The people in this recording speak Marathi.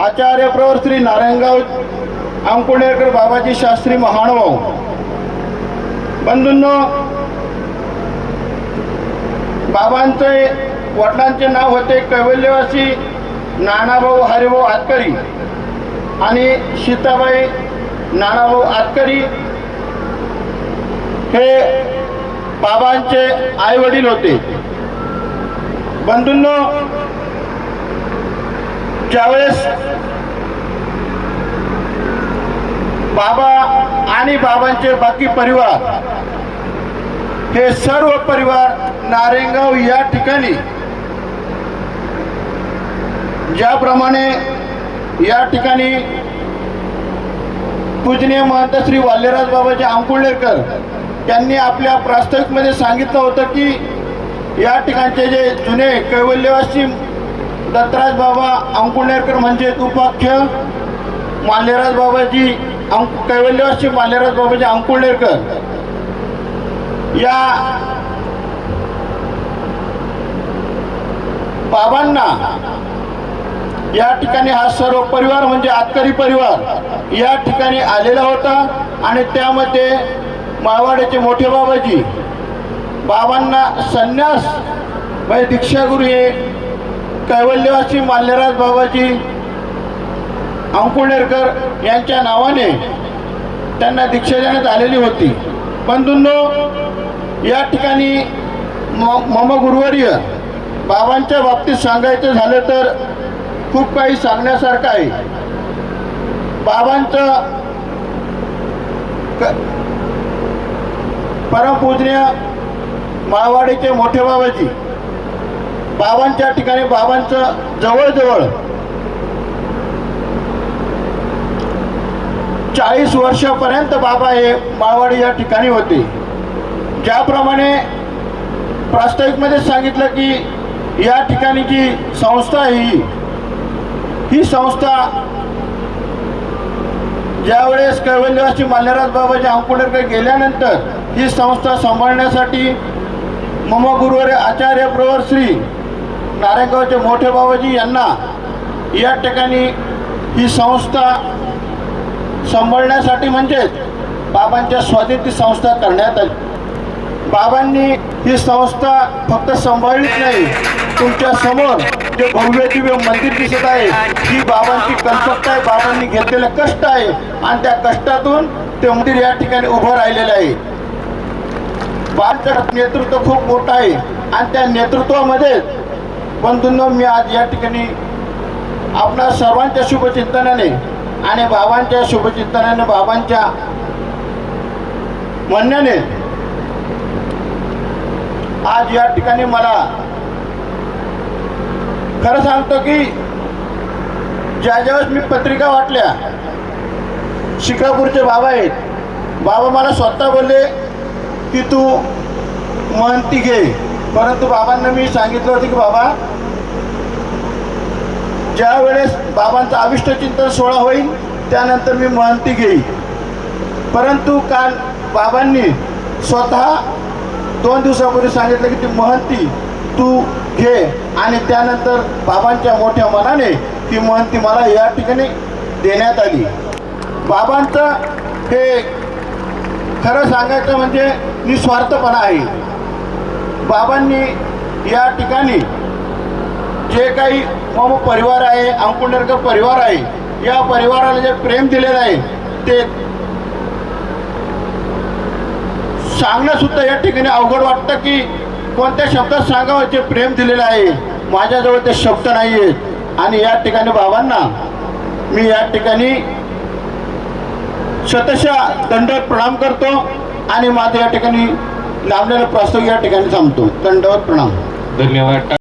आचार्य प्रवर श्री नारायणगाव अंकुणेकर बाबाजी शास्त्री महानुभाव. बंधूंनो बाबांचे वडिलांचे नाव होते कैवल्यवासी नानाभाऊ हरिभाऊ आतकरी आणि सीताबाई नानाभाऊ आतकरी. हे बाबांचे आई वडील होते. बंधूंनो ज्यावेळेस बाबा आणि बाबांचे बाकी परिवार हे सर्व परिवार नारेगाव या ठिकाणी ज्याप्रमाणे या ठिकाणी पूजनीय महंत श्री वाल्यराज बाबाजी अंकुळेकर त्यांनी आपल्या प्रास्ताविकमध्ये सांगितलं होतं की या ठिकाणचे जे जुने कैवल्यवासी दत्तराज बाबा अंकुळेकर म्हणजे उपाख्य माल्यराज बाबाजी अंक कैवल्यवासी माल्यराज बाबाजी अंकुळेकर या बाबांना या ठिकाणी हा सर्व परिवार म्हणजे आतकरी परिवार या ठिकाणी आलेला होता आणि त्यामध्ये माळवाड्याचे मोठे बाबाजी. बाबांना संन्यास म्हणजे दीक्षागुरू हे कैवल्यवासी माल्यराज बाबाजी अंकुळेकर यांच्या नावाने त्यांना दीक्षा देण्यात आलेली होती. बंधूंनो या ठिकाणी म मम गुरुवर्य बाबांच्या बाबतीत सांगायचं झालं तर खूप काही सांगण्यासारखं आहे. बाबांचं परमपूजनीय माळवाडीचे मोठे बाबाजी बाबांच्या ठिकाणी बाबांचं जवळजवळ चाळीस वर्षापर्यंत बाबा हे माळवाडी या ठिकाणी होते. ज्याप्रमाणे प्रास्ताविकमध्ये सांगितलं की या ठिकाणी जी संस्था ही ही संस्था ज्यावेळेस कैवल्यवासी माल्यराज बाबाजी अंकुडेकर गेल्यानंतर ही संस्था सांभाळण्यासाठी मम गुरुवर आचार्य प्रवर श्री नारायणगावचे मोठे बाबाजी यांना या ठिकाणी ही संस्था सांभाळण्यासाठी म्हणजेच बाबांच्या स्वाधीन ती संस्था करण्यात आली. बाबांनी ही संस्था फक्त सांभाळलीच नाही तुमच्यासमोर जे भव्य दिव्य मंदिर दिसत आहे ही बाबांची कन्सेप्ट आहे बाबांनी घेतलेलं कष्ट आहे आणि त्या कष्टातून ते मंदिर या ठिकाणी उभं राहिलेलं आहे. बाबांचं नेतृत्व खूप मोठं आहे आणि त्या नेतृत्वामध्ये बंधूंनो मी आज या ठिकाणी आपणा सर्वांच्या शुभचिंतनाने आणि बाबांच्या शुभचिंतनाने बाबांच्या म्हणण्याने आज या ठिकाणी मला खरं सांगतो की ज्या ज्यावेळेस मी पत्रिका वाटल्या शिकापूरचे बाबा आहेत बाबा मला स्वतः बोलले की तू म्हणती घे. परंतु बाबांना मी सांगितलं होतं की बाबा ज्या वेळेस बाबांचं अविष्ट चिंतन सोहळा होईल त्यानंतर मी महंती घेईल परंतु काल बाबांनी स्वतः दोन दिवसापूर्वी सांगितलं की ती महंती तू घे आणि त्यानंतर बाबांच्या मोठ्या मनाने ती महंती मला या ठिकाणी देण्यात आली. बाबांचं हे खरं सांगायचं म्हणजे निस्वार्थपणा आहे. बाबांनी या ठिकाणी जे काही मम परिवार आहे अंकुंडरकर परिवार आहे या परिवाराला जे प्रेम दिलेलं आहे ते सांगणंसुद्धा या ठिकाणी अवघड वाटतं की कोणत्या शब्दात सांगावं जे प्रेम दिलेलं आहे. माझ्याजवळ ते शब्द नाही आहेत आणि या ठिकाणी बाबांना मी या ठिकाणी शतशा दंड प्रणाम करतो आणि माझं या ठिकाणी आपल्याला प्रस्ताव या ठिकाणी थांबतो. दंडवत प्रणाम. धन्यवाद.